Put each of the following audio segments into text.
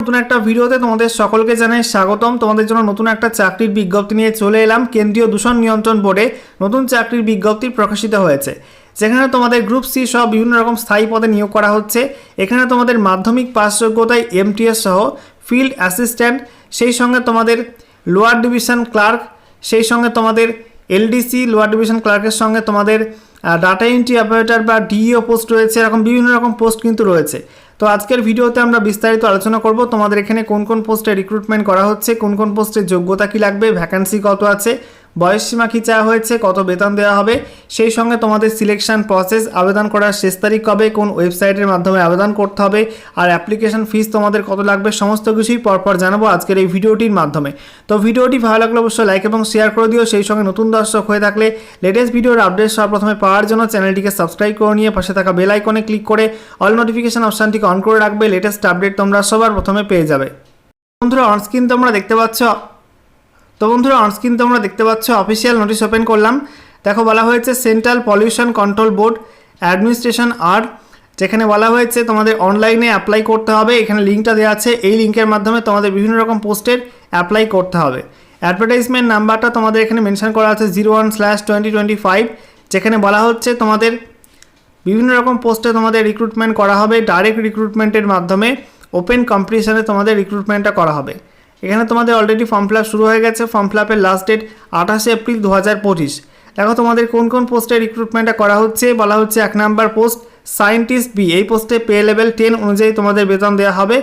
নতুন একটা ভিডিওতে তোমাদের সকলকে জানাই স্বাগতম। তোমাদের জন্য নতুন একটা চাকরির বিজ্ঞপ্তি নিয়ে চলে এলাম কেন্দ্রীয় দূষণ নিয়ন্ত্রণ বোর্ডে নতুন চাকরির বিজ্ঞপ্তি প্রকাশিত হয়েছে। যেখানে তোমাদের গ্রুপ সি সহ বিভিন্ন রকম স্থায়ী পদে নিয়োগ করা হচ্ছে। এখানে তোমাদের মাধ্যমিক পাস যোগ্যতায় এমটিএস সহ ফিল্ড অ্যাসিস্ট্যান্ট, সেই সঙ্গে তোমাদের লোয়ার ডিভিশন ক্লার্ক, সেই সঙ্গে তোমাদের এলডিসি, লোয়ার ডিভিশন ক্লার্কের সঙ্গে তোমাদের ডাটা এন্ট্রি অপারেটর বা ডিইও পোস্ট রয়েছে, এরকম বিভিন্ন রকম পোস্ট কিন্তু রয়েছে। তো আজকের ভিডিওতে আমরা বিস্তারিত আলোচনা করব, তোমাদের এখানে কোন কোন পোস্টে রিক্রুটমেন্ট করা হচ্ছে, কোন কোন পোস্টে যোগ্যতা কী লাগবে ভ্যাকান্সি কত আছে বয়সসীমা কী চাওয়া হয়েছে, কত বেতন দেওয়া হবে, সেই সঙ্গে তোমাদের সিলেকশন প্রসেস আবেদন করার শেষ তারিখ কবে, কোন ওয়েবসাইটের মাধ্যমে আবেদন করতে হবে, আর অ্যাপ্লিকেশন ফিস তোমাদের কত লাগবে, সমস্ত কিছুই পরপর জানাব আজকের এই ভিডিওটির মাধ্যমে। তো ভিডিওটি ভালো লাগলে অবশ্যই লাইক এবং শেয়ার করে দিও, সেই সঙ্গে নতুন দর্শক হয়ে থাকলে লেটেস্ট ভিডিওর আপডেট সবার প্রথমে পাওয়ার জন্য চ্যানেলটিকে সাবস্ক্রাইব করে নিয়ে পাশে থাকা বেল আইকনে ক্লিক করে অল নোটিফিকেশন অপশানটিকে অন করে রাখবে লেটেস্ট আপডেট তোমরা সবার প্রথমে পেয়ে যাবে। বন্ধুরা অনস্ক্রিন তোমরা দেখতে পাচ্ছ তো বন্ধুরা অনস্ক্রিন তোমরা দেখতে পাচ্ছ অফিসিয়াল নোটিশ ওপেন করলাম। দেখো, বলা হয়েছে central pollution control board administration আর, যেখানে বলা হয়েছে তোমাদের অনলাইনে অ্যাপ্লাই করতে হবে। এখানে লিঙ্কটা দেওয়া আছে, এই লিঙ্কের মাধ্যমে তোমাদের বিভিন্ন রকম পোস্টের অ্যাপ্লাই করতে হবে। অ্যাডভার্টাইজমেন্ট নাম্বারটা তোমাদের এখানে মেনশন করা আছে zero one slash twenty twenty five যেখানে বলা হচ্ছে তোমাদের বিভিন্ন রকম পোস্টে তোমাদের রিক্রুটমেন্ট করা হবে। ডাইরেক্ট রিক্রুটমেন্টের মাধ্যমে ওপেন কম্পিটিশানে তোমাদের রিক্রুটমেন্টটা করা হবে। এখানে তোমাদের অলরেডি ফর্ম ফিল শুরু হয়ে গেছে। ফর্ম ফিল লাস্ট ডেট আঠাশে এপ্রিল দু হাজার পঁচিশ। দেখো তোমাদের কোন কোন পোস্টে রিক্রুটমেন্টটা করা হচ্ছে, বলা হচ্ছে এক নাম্বার পোস্ট সায়েন্টিস্ট বি এই পোস্টে পে লেভেল টেন অনুযায়ী তোমাদের বেতন দেওয়া হবে।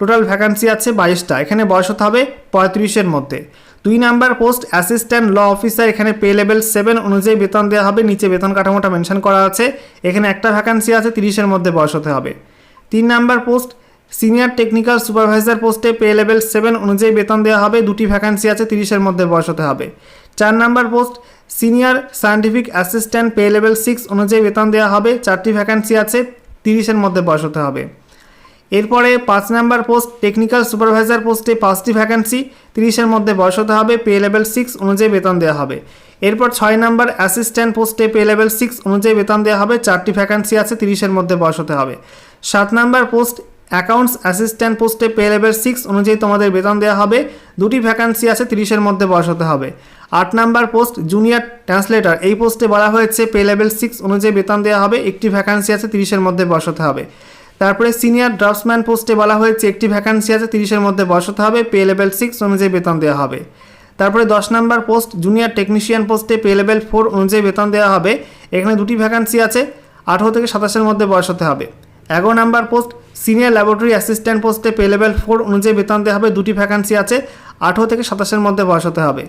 টোটাল ভ্যাকান্সি আছে বাইশটা। এখানে বয়স হতে হবে পঁয়ত্রিশের মধ্যে। দুই number post assistant law officer এখানে পে লেভেল সেভেন অনুযায়ী বেতন দেওয়া হবে। নিচে বেতন কাঠামোটা মেনশন করা আছে। এখানে একটা ভ্যাকান্সি আছে, তিরিশের মধ্যে বয়স হতে হবে। তিন number post senior technical supervisor পোস্টে পে লেভেল সেভেন অনুযায়ী বেতন দেওয়া হবে, দুটি ভ্যাকান্সি আছে, তিরিশের মধ্যে বয়স হতে হবে। চার number post, senior scientific assistant pay level six অনুযায়ী বেতন দেওয়া হবে, চারটি ভ্যাকান্সি আছে, তিরিশের মধ্যে বয়স হতে হবে। এরপরে পাঁচ নাম্বার পোস্ট, টেকনিক্যাল সুপারভাইজার পোস্টে পাঁচটি ভ্যাকান্সি, তিরিশের মধ্যে বয়স হতে হবে, পে লেভেল সিক্স অনুযায়ী বেতন দেওয়া হবে। এরপর ছয় নাম্বার অ্যাসিস্ট্যান্ট পোস্টে পে লেভেল সিক্স অনুযায়ী বেতন দেওয়া হবে, চারটি ভ্যাকান্সি আছে, তিরিশের মধ্যে বয়স হতে হবে। সাত নাম্বার পোস্ট অ্যাকাউন্টস অ্যাসিস্ট্যান্ট পোস্টে পে লেভেল সিক্স অনুযায়ী তোমাদের বেতন দেওয়া হবে। দুটি ভ্যাকান্সি আছে, তিরিশের মধ্যে বয়স হতে হবে। আট নাম্বার পোস্ট, জুনিয়র ট্রান্সলেটর। এই পোস্টে বলা হয়েছে, পে লেভেল সিক্স অনুযায়ী বেতন দেওয়া হবে। একটি ভ্যাকান্সি আছে, তিরিশের মধ্যে বয়স হতে হবে। তারপরে সিনিয়র ড্রাফটসম্যান পোস্টে বলা হয়েছে, একটি ভ্যাকান্সি আছে, তিরিশের মধ্যে বয়স হতে হবে। পে লেভেল সিক্স অনুযায়ী বেতন দেওয়া হবে। তারপরে দশ নাম্বার পোস্ট, জুনিয়র টেকনিশিয়ান পোস্টে পে লেভেল ফোর অনুযায়ী বেতন দেওয়া হবে। এখানে দুটি ভ্যাকান্সি আছে, আঠেরো থেকে সাতাশের মধ্যে বয়স হতে হবে। এগারো number post, senior laboratory assistant পোস্টে পে লেভেল ফোর অনুযায়ী বেতন দেওয়া হবে, দুটি ভ্যাকান্সি আছে, আঠেরো থেকে সাতাশের মধ্যে বয়স হতে হবে।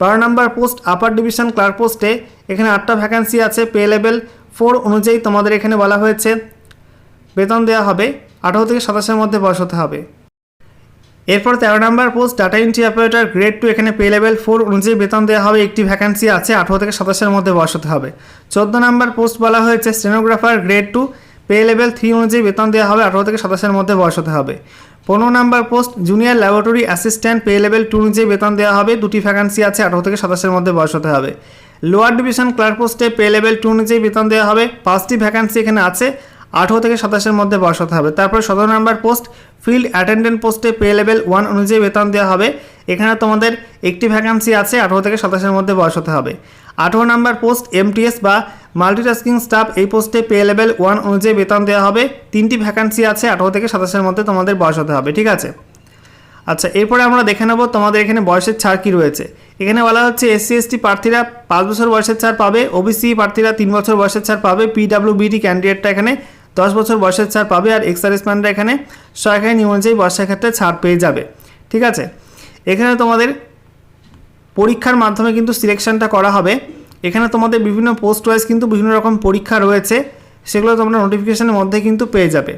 বারো number post, upper division clerk পোস্টে এখানে আটটা ভ্যাকান্সি আছে, পে লেভেল ফোর অনুযায়ী তোমাদের এখানে বলা হয়েছে, বেতন দেওয়া হবে, আঠারো থেকে সাতাশের মধ্যে বয়স হতে হবে। এরপর তেরো number post, data entry operator grade two এখানে পে লেভেল ফোর অনুযায়ী বেতন দেওয়া হবে, একটি ভ্যাকান্সি আছে, আঠারো থেকে সাতাশের মধ্যে বয়স হতে হবে। চোদ্দ নাম্বার পোস্ট বলা হয়েছে, stenographer grade two pay level three অনুযায়ী বেতন দেওয়া হবে আঠারো থেকে সাতাশের মধ্যে বয়স হতে হবে। পনেরো number post, junior laboratory assistant pay level two অনুযায়ী বেতন দেওয়া হবে, দুটি ভ্যাকান্সি আছে, আঠারো থেকে সাতাশের মধ্যে বয়স হতে হবে। লোয়ার ডিভিশন ক্লার্ক পোস্টে পে লেভেল টু অনুযায়ী বেতন দেওয়া হবে, পাঁচটি ভ্যাকান্সি এখানে আছে, আঠেরো থেকে সাতাশের মধ্যে বয়স হতে হবে। তারপর সতেরো নাম্বার পোস্ট ফিল্ড অ্যাটেন্ডেন্ট পোস্টে পে লেভেল ওয়ান অনুযায়ী বেতন দেওয়া হবে, এখানে তোমাদের একটি ভ্যাকান্সি আছে, আঠেরো থেকে সাতাশের মধ্যে বয়স হতে হবে। আঠেরো নাম্বার পোস্ট এমটিএস বা মাল্টিটাস্কিং স্টাফ এই পোস্টে পে লেভেল ওয়ান অনুযায়ী বেতন দেওয়া হবে। তিনটি ভ্যাকান্সি আছে, আঠেরো থেকে সাতাশের মধ্যে তোমাদের বয়স হতে হবে, ঠিক আছে? আচ্ছা এরপরে আমরা দেখে নেব তোমাদের এখানে বয়সের ছাড় কী রয়েছে। এখানে বলা হচ্ছে এসসি এসটি প্রার্থীরা পাঁচ বছর বয়সের ছাড় পাবে ওবিসি প্রার্থীরা তিন বছর বয়সের ছাড় পাবে পিডাব্লিউবিডি ক্যান্ডিডেটটা এখানে দশ বছর বয়সের ছাড় পাবে আর এক্স সার্ভিসম্যানরা এখানে সরকারি নিয়ম অনুযায়ী বয়সের ক্ষেত্রে ছাড় পেয়ে যাবে, ঠিক আছে? এখানে তোমাদের পরীক্ষার মাধ্যমে কিন্তু সিলেকশনটা করা হবে। এখানে তোমাদের বিভিন্ন পোস্ট ওয়াইজ কিন্তু বিভিন্ন রকম পরীক্ষা রয়েছে। সেগুলো তোমরা নোটিফিকেশনের মধ্যে কিন্তু পেয়ে যাবে।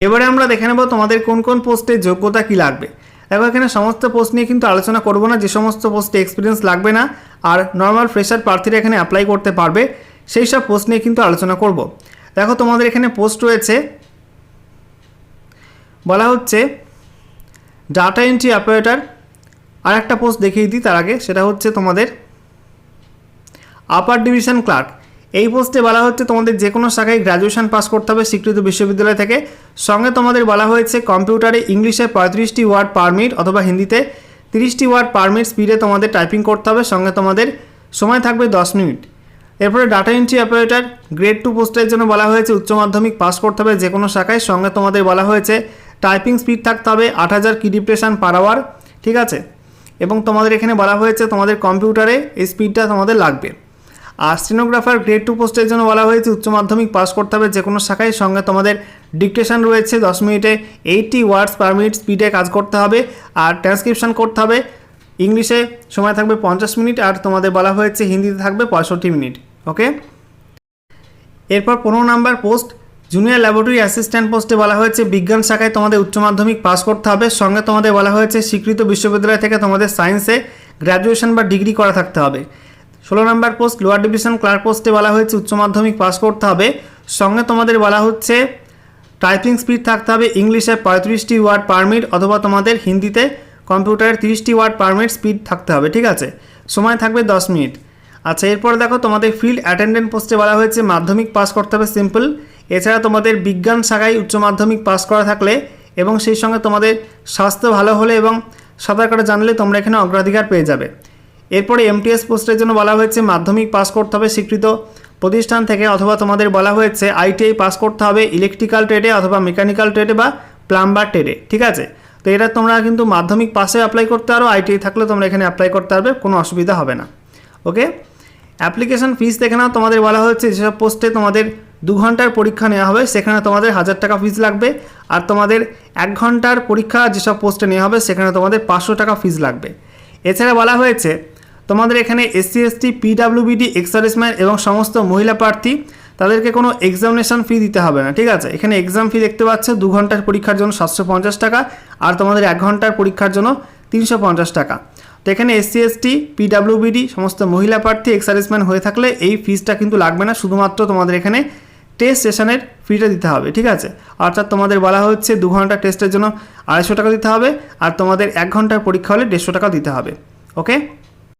এবারে আমরা দেখে নেব তোমাদের কোন কোন পোস্টে যোগ্যতা কি লাগবে। দেখো, এখানে সমস্ত পোস্ট নিয়ে কিন্তু আলোচনা করব না, যে সমস্ত পোস্টে এক্সপিরিয়েন্স লাগবে না, আর নর্মাল ফ্রেশার প্রার্থীরা এখানে অ্যাপ্লাই করতে পারবে, সেই সব পোস্ট নিয়ে কিন্তু আলোচনা করব। দেখো, তোমাদের এখানে পোস্ট রয়েছে, বলা হচ্ছে ডাটা এন্ট্রি অপারেটর আর একটা পোস্ট দেখিয়ে দিই তার আগে, সেটা হচ্ছে তোমাদের আপার ডিভিশন ক্লার্ক এই পোস্টে বলা হচ্ছে তোমাদের যে কোনো শাখায় গ্র্যাজুয়েশন পাস করতে হবে স্বীকৃত বিশ্ববিদ্যালয় থেকে। সঙ্গে তোমাদের বলা হয়েছে কম্পিউটারে ইংলিশে পঁয়ত্রিশটি ওয়ার্ড পার মিনিট অথবা হিন্দিতে তিরিশটি ওয়ার্ড পার মিনিট স্পিডে তোমাদের টাইপিং করতে হবে। সঙ্গে তোমাদের সময় থাকবে দশ মিনিট। এরপরে data entry operator grade two পোস্টের জন্য বলা হয়েছে উচ্চ মাধ্যমিক পাস করতে হবে যে কোনো শাখায়। সঙ্গে তোমাদের বলা হয়েছে টাইপিং স্পিড থাকতে হবে আট হাজার কিডিপ্রেশন পার আওয়ার ঠিক আছে? এবং তোমাদের এখানে বলা হয়েছে তোমাদের কম্পিউটারে এই স্পিডটা তোমাদের লাগবে। আর স্টেনোগ্রাফার গ্রেড টু পোস্টের জন্য বলা হয়েছে, উচ্চ মাধ্যমিক পাস করতে হবে যে কোনো শাখায়। সঙ্গে তোমাদের ডিকটেশন রয়েছে, দশ মিনিটে এইটটি ওয়ার্ডস পার মিনিট স্পিডে কাজ করতে হবে। আর ট্রান্সক্রিপশন করতে হবে, ইংলিশে সময় থাকবে পঞ্চাশ মিনিট। আর তোমাদের বলা হয়েছে, হিন্দিতে থাকবে পঁয়ষট্টি মিনিট, ওকে? এরপর পনেরো number post junior laboratory assistant পোস্টে বলা হয়েছে, বিজ্ঞান শাখায় তোমাদের উচ্চ মাধ্যমিক পাস করতে হবে। সঙ্গে তোমাদের বলা হয়েছে, স্বীকৃত বিশ্ববিদ্যালয় থেকে তোমাদের সায়েন্সে গ্র্যাজুয়েশন বা ডিগ্রি করা থাকতে হবে। ষোলো number post, lower division clerk পোস্টে বলা হয়েছে, উচ্চ মাধ্যমিক পাস করতে হবে। সঙ্গে তোমাদের বলা হচ্ছে, টাইপিং স্পিড থাকতে হবে, ইংলিশে পঁয়ত্রিশটি ওয়ার্ড পার মিনিট অথবা তোমাদের হিন্দিতে কম্পিউটারের তিরিশটি ওয়ার্ড পার মিনিট স্পিড থাকতে হবে, ঠিক আছে? সময় থাকবে দশ মিনিট। আচ্ছা এরপর দেখো, তোমাদের ফিল্ড অ্যাটেন্ডেন্ট পোস্টে বলা হয়েছে, মাধ্যমিক পাস করতে হবে, সিম্পল এছাড়া তোমাদের বিজ্ঞান শাখায় উচ্চ মাধ্যমিক পাস করা থাকলে এবং সেই সঙ্গে তোমাদের স্বাস্থ্য ভালো হলে এবং সাঁতার কাটা জানলে তোমরা এখানে অগ্রাধিকার পেয়ে যাবে। এরপরে এমটিএস পোস্টের জন্য বলা হয়েছে, মাধ্যমিক পাস করতে হবে স্বীকৃত প্রতিষ্ঠান থেকে অথবা তোমাদের বলা হয়েছে আইটিআই পাস করতে হবে ইলেকট্রিক্যাল ট্রেডে অথবা মেকানিক্যাল ট্রেডে বা প্লাম্বার ট্রেডে ঠিক আছে? তো এটা তোমরা কিন্তু মাধ্যমিক পাসে অ্যাপ্লাই করতে পারো আইটিআই থাকলে তোমরা এখানে অ্যাপ্লাই করতে পারবে, কোনো অসুবিধা হবে না। ওকে অ্যাপ্লিকেশন ফিস দেখে নাও তোমাদের বলা হচ্ছে যেসব পোস্টে তোমাদের দু ঘণ্টার পরীক্ষা নেওয়া হবে, সেখানে তোমাদের হাজার টাকা ফিজ লাগবে। আর তোমাদের এক ঘণ্টার পরীক্ষা যেসব পোস্টে নেওয়া হবে, সেখানে তোমাদের পাঁচশো টাকা ফিজ লাগবে। এছাড়া বলা হয়েছে, তোমাদের এখানে এসসি এসটি পিডাব্লিউবিডি এক্সার্ভিসম্যান এবং সমস্ত মহিলা প্রার্থী, তাদেরকে কোনো এক্সামিনেশন ফি দিতে হবে না, ঠিক আছে? এখানে এক্সাম ফি দেখতে পাচ্ছ, দু ঘণ্টার পরীক্ষার জন্য সাতশো পঞ্চাশ টাকা, আর তোমাদের এক ঘণ্টার পরীক্ষার জন্য তিনশো পঞ্চাশ টাকা। তো এখানে এসসি এসটি পিডাব্লিউবিডি সমস্ত মহিলা প্রার্থী এক্সার্ভিসম্যান হয়ে থাকলে এই ফিজটা কিন্তু লাগবে না, শুধুমাত্র তোমাদের এখানে টেস্ট সেশনের ফিটা দিতে হবে, ঠিক আছে? অর্থাৎ তোমাদের বলা হচ্ছে দু ঘণ্টা টেস্টের জন্য আড়াইশো টাকা দিতে হবে, আর তোমাদের এক ঘণ্টার পরীক্ষা হলে দেড়শো টাকা দিতে হবে ওকে